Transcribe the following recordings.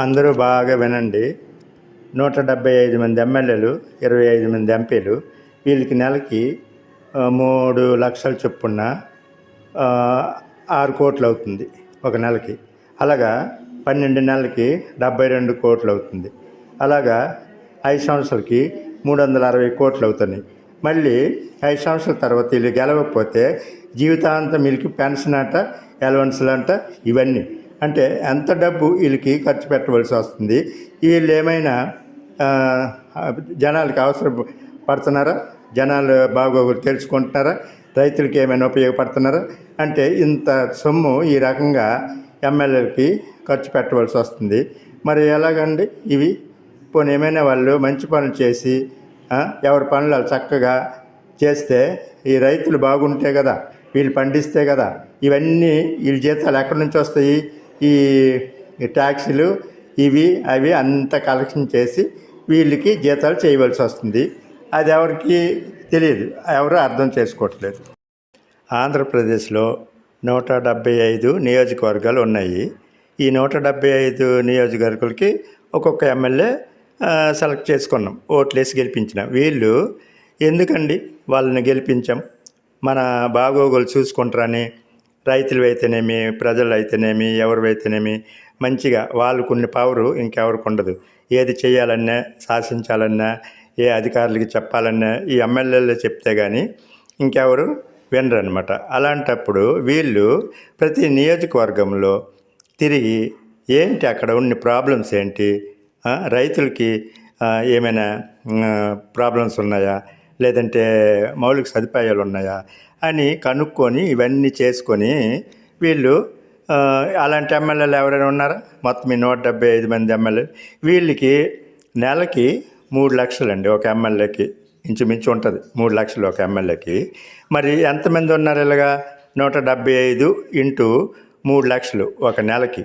అందరూ బాగా వినండి. నూట డెబ్బై ఐదు మంది ఎమ్మెల్యేలు ఇరవై ఐదు మంది ఎంపీలు వీళ్ళకి నెలకి మూడు లక్షల చొప్పున ఆరు కోట్లు అవుతుంది ఒక నెలకి. అలాగా పన్నెండు నెలలకి డెబ్బై రెండు కోట్లు అవుతుంది. అలాగా ఐదు సంవత్సరాలకి మూడు వందల అరవై కోట్లు అవుతున్నాయి. మళ్ళీ ఐదు సంవత్సరాల తర్వాత వీళ్ళు గెలవకపోతే జీవితాంతం వీళ్ళకి పెన్షన్ అంట అలవెన్స్లు అంట ఇవన్నీ. అంటే ఎంత డబ్బు వీళ్ళకి ఖర్చు పెట్టవలసి వస్తుంది? వీళ్ళు ఏమైనా జనాలకి అవసరం పడుతున్నారా? జనాలు బాగోగులు తెలుసుకుంటున్నారా? రైతులకి ఏమైనా ఉపయోగపడుతున్నారా? అంటే ఇంత సొమ్ము ఈ రకంగా ఎమ్మెల్యేలకి ఖర్చు పెట్టవలసి వస్తుంది. మరి ఎలాగండి ఇవి? పోనీ ఏమైనా వాళ్ళు మంచి పనులు చేసి ఎవరి పనులు వాళ్ళు చక్కగా చేస్తే ఈ రైతులు బాగుంటే కదా వీళ్ళు పండిస్తే కదా ఇవన్నీ వీళ్ళ జీతాలు ఎక్కడి నుంచి వస్తాయి? ఈ ట్యాక్సీలు ఇవి అవి అంత కలెక్షన్ చేసి వీళ్ళకి జీతాలు చేయవలసి వస్తుంది. అది ఎవరికి తెలియదు. ఎవరు అర్థం చేసుకోవట్లేదు. ఆంధ్రప్రదేశ్లో నూట డెబ్బై ఐదు నియోజకవర్గాలు ఉన్నాయి. ఈ నూట డెబ్బై ఐదు నియోజకవర్గాలకి ఒక్కొక్క ఎమ్మెల్యే సెలెక్ట్ చేసుకున్నాం. ఓట్లేసి గెలిపించినాం. వీళ్ళు ఎందుకండి వాళ్ళని గెలిపించాం? మన బాగోగులు చూసుకుంటారని రైతులు అయితేనేమి ప్రజలు అయితేనేమి ఎవరు అయితేనేమి మంచిగా వాళ్ళకున్న పవరు ఇంకెవరికి ఉండదు. ఏది చేయాలన్నా శాసించాలన్నా ఏ అధికారులకి చెప్పాలన్నా ఈ ఎమ్మెల్యేలు చెప్తే కానీ ఇంకెవరు వినరు అనమాట అలాంటప్పుడు వీళ్ళు ప్రతి నియోజకవర్గంలో తిరిగి ఏంటి అక్కడ ఉన్న ప్రాబ్లమ్స్ ఏంటి? రైతులకి ఏమైనా ప్రాబ్లమ్స్ ఉన్నాయా? లేదంటే మౌలిక సదుపాయాలు ఉన్నాయా అని కనుక్కొని ఇవన్నీ చేసుకొని వీళ్ళు అలాంటి ఎమ్మెల్యేలు ఎవరైనా ఉన్నారా? మొత్తం ఈ నూట డెబ్బై ఐదు మంది ఎమ్మెల్యేలు. వీళ్ళకి నెలకి మూడు లక్షలండి ఒక ఎమ్మెల్యేకి. ఇంచుమించు ఉంటుంది. మూడు లక్షలు ఒక ఎమ్మెల్యేకి. మరి ఎంతమంది ఉన్నారు ఇలాగా? నూట డెబ్బై ఐదు ఇంటూ మూడు లక్షలు ఒక నెలకి.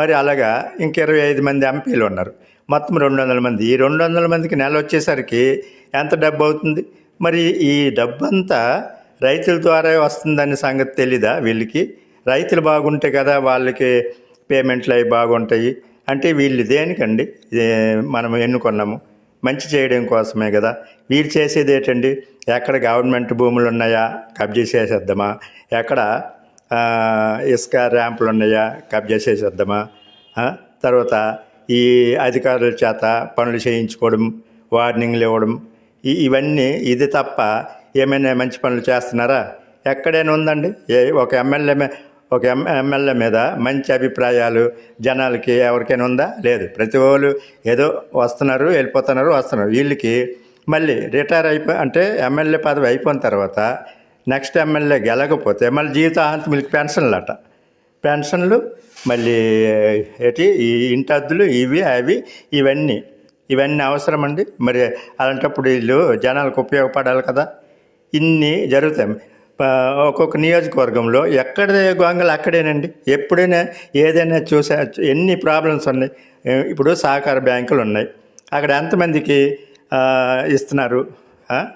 మరి అలాగా ఇంక ఇరవై ఐదు మంది ఎంపీలు ఉన్నారు. మొత్తం రెండు వందల మంది. ఈ రెండు వందల మందికి నెల వచ్చేసరికి ఎంత డబ్బు అవుతుంది? మరి ఈ డబ్బంతా రైతుల ద్వారా వస్తుందనే సంగతి తెలీదా వీళ్ళకి? రైతులు బాగుంటే కదా వాళ్ళకి పేమెంట్లు అవి బాగుంటాయి. అంటే వీళ్ళు దేనికండి? మనం ఎన్నుకున్నాము. మంచి చేయడం కోసమే కదా. వీళ్ళు చేసేది ఏంటండి? ఎక్కడ గవర్నమెంట్ భూములు ఉన్నాయా? కబ్జా చేసేద్దామా? ఎక్కడ ఇసుక ర్యాంపులు ఉన్నాయా? కబ్జా చేసేద్దామా? తర్వాత ఈ అధికారుల చేత పనులు చేయించుకోవడం వార్నింగ్లు ఇవ్వడం ఇవన్నీ ఇది తప్ప ఏమైనా మంచి పనులు చేస్తున్నారా? ఎక్కడైనా ఉందండి? ఏ ఒక ఎమ్మెల్యే మీ- ఒక ఎం ఎమ్మెల్యే మీద మంచి అభిప్రాయాలు జనాలకి ఎవరికైనా ఉందా? లేదు. ప్రతి వాళ్ళు ఏదో వస్తున్నారు వెళ్ళిపోతున్నారు వస్తున్నారు. వీళ్ళకి మళ్ళీ రిటైర్ అయిపో అంటే ఎమ్మెల్యే పదవి అయిపోయిన తర్వాత నెక్స్ట్ ఎమ్మెల్యే గెలకపోతే మళ్ళీ జీవితాంతం వీళ్ళకి పెన్షన్లు అట పెన్షన్లు మళ్ళీ ఏంటి? ఈ ఇంటి అద్దులు ఇవి అవి ఇవన్నీ. ఇవన్నీ అవసరం అండి మరి అలాంటప్పుడు వీళ్ళు జనాలకు ఉపయోగపడాలి కదా. ఇన్ని జరుగుతాయి. ఒక్కొక్క నియోజకవర్గంలో ఎక్కడ గొంగలు అక్కడేనండి. ఎప్పుడైనా ఏదైనా చూసా ఎన్ని ప్రాబ్లమ్స్ ఉన్నాయి. ఇప్పుడు సహకార బ్యాంకులు ఉన్నాయి. అక్కడ ఎంతమందికి ఇస్తున్నారు?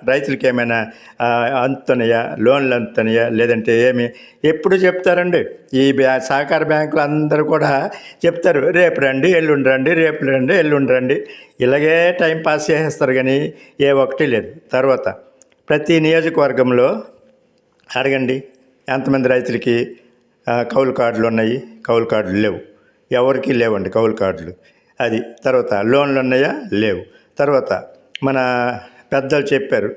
రైతులకి ఏమైనా ఆ, అందుతున్నాయా లోన్లు అందుతున్నాయా లేదంటే ఏమి? ఎప్పుడు చెప్తారండి? ఈ బ్యా సహకార బ్యాంకులు అందరూ కూడా చెప్తారు రేపు రండి ఎల్లుండి రండి రేపు రండి ఎల్లుండి రండి. ఇలాగే టైం పాస్ చేసేస్తారు కానీ ఏ ఒకటి లేదు. తర్వాత ప్రతి నియోజకవర్గంలో అడగండి ఎంతమంది రైతులకి కౌలు కార్డులు ఉన్నాయి? కౌలు కార్డులు లేవు. ఎవరికి లేవండి కౌలు కార్డులు? అది. తర్వాత లోన్లు ఉన్నాయా? లేవు. తర్వాత మన పెద్దలు చెప్పారు.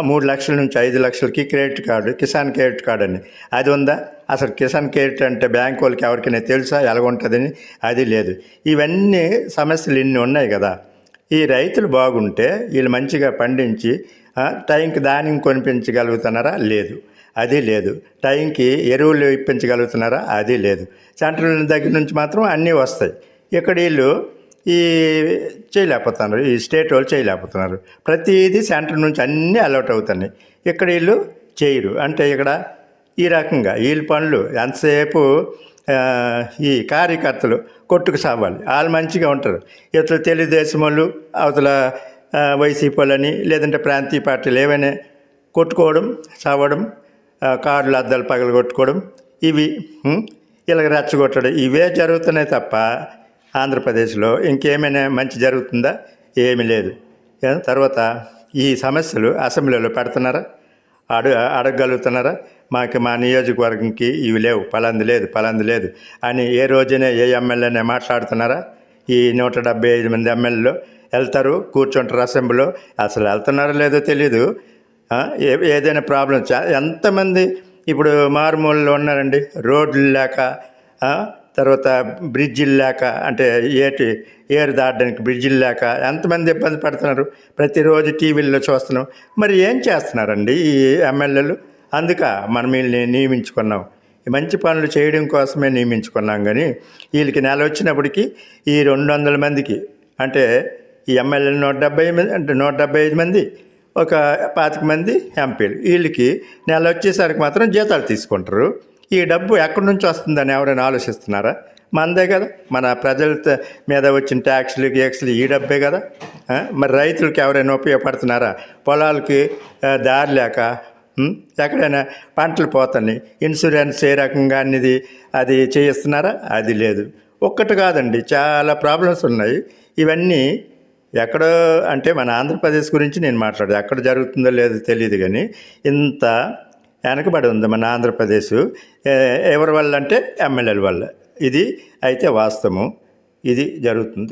మూడు లక్షల నుంచి ఐదు లక్షలకి credit card Kisan credit card అని. అది ఉందా? అసలు కిసాన్ క్రెడిట్ అంటే బ్యాంక్ వాళ్ళకి ఎవరికైనా తెలుసా? ఎలాగుంటుందని అది లేదు. ఇవన్నీ సమస్యలు ఇన్ని ఉన్నాయి కదా. ఈ రైతులు బాగుంటే వీళ్ళు మంచిగా పండించి టైంకి ధాన్యం కొనిపించగలుగుతున్నారా? లేదు. అది లేదు. టైంకి ఎరువులు ఇప్పించగలుగుతున్నారా? అది లేదు. సెంట్రల్ దగ్గర నుంచి మాత్రం అన్నీ వస్తాయి. ఇక్కడ వీళ్ళు ఈ చేయలేకపోతున్నారు ఈ స్టేట్ వాళ్ళు చేయలేకపోతున్నారు. ప్రతిదీ సెంటర్ నుంచి అన్నీ అలౌట్ అవుతున్నాయి. ఇక్కడ వీళ్ళు చేయరు. అంటే ఇక్కడ ఈ రకంగా వీళ్ళ పనులు ఎంతసేపు ఈ కార్యకర్తలు కొట్టుకు సావాలి. వాళ్ళు మంచిగా ఉంటారు. ఇతర తెలుగుదేశం వాళ్ళు అవతల వైసీపీ వాళ్ళని లేదంటే ప్రాంతీయ పార్టీలు ఏవైనా కొట్టుకోవడం సావడం ఆ, కార్లు అద్దాలు పగలు కొట్టుకోవడం ఇవి ఇలాగ రెచ్చగొట్టడం ఇవే జరుగుతున్నాయి తప్ప ఆంధ్రప్రదేశ్లో ఇంకేమైనా మంచి జరుగుతుందా? ఏమీ లేదు. తర్వాత ఈ సమస్యలు అసెంబ్లీలో పెడుతున్నారా? అడు అడగగలుగుతున్నారా? మాకు మా నియోజకవర్గంకి ఇవి లేవు. పలాంది లేదు పలాంది లేదు అని ఏ రోజైనా ఏ ఎమ్మెల్యేనే మాట్లాడుతున్నారా? ఈ నూట డెబ్బై ఐదు మంది ఎమ్మెల్యేలు వెళ్తారు కూర్చుంటారు అసెంబ్లీలో. అసలు వెళ్తున్నారో లేదో తెలీదు. ఏ ఏదైనా ప్రాబ్లం చా ఎంతమంది ఇప్పుడు మారుమూలలో ఉన్నారండి? రోడ్లు లేక తర్వాత బ్రిడ్జిలు లేక అంటే ఏటి ఏరు దాటడానికి బ్రిడ్జిలు లేక ఎంతమంది ఇబ్బంది పడుతున్నారు? ప్రతిరోజు టీవీల్లో చూస్తున్నాం. మరి ఏం చేస్తున్నారండి ఈ ఎమ్మెల్యేలు? అందుక మనం వీళ్ళని నియమించుకున్నాం. ఈ మంచి పనులు చేయడం కోసమే నియమించుకున్నాం కానీ వీళ్ళకి నెల వచ్చినప్పటికీ ఈ రెండు వందల మందికి అంటే ఈ ఎమ్మెల్యేలు నూట డెబ్బై మంది అంటే నూట డెబ్బై ఐదు మంది ఒక పాతిక మంది ఎంపీలు. వీళ్ళకి నెల వచ్చేసరికి మాత్రం జీతాలు తీసుకుంటారు. ఈ డబ్బు ఎక్కడి నుంచి వస్తుందని ఎవరైనా ఆలోచిస్తున్నారా? మనదే కదా. మన ప్రజల మీద వచ్చిన ట్యాక్స్లు గేక్స్లు ఈ డబ్బే కదా. మరి రైతులకు ఎవరైనా ఉపయోగపడుతున్నారా? పొలాలకి దారి లేక ఎక్కడైనా పంటలు పోతున్నాయి. ఇన్సూరెన్స్ ఏ రకంగా అనేది అది చేయిస్తున్నారా? అది లేదు. ఒక్కటి కాదండి. చాలా ప్రాబ్లమ్స్ ఉన్నాయి. ఇవన్నీ ఎక్కడో అంటే మన ఆంధ్రప్రదేశ్ గురించి నేను మాట్లాడదు ఎక్కడ జరుగుతుందో లేదో తెలియదు కానీ ఇంత వెనకబడి ఉంది మన ఆంధ్రప్రదేశ్. ఎవరి వల్ల అంటే ఎమ్మెల్యేల వల్ల. ఇది అయితే వాస్తవం. ఇది జరుగుతుంది.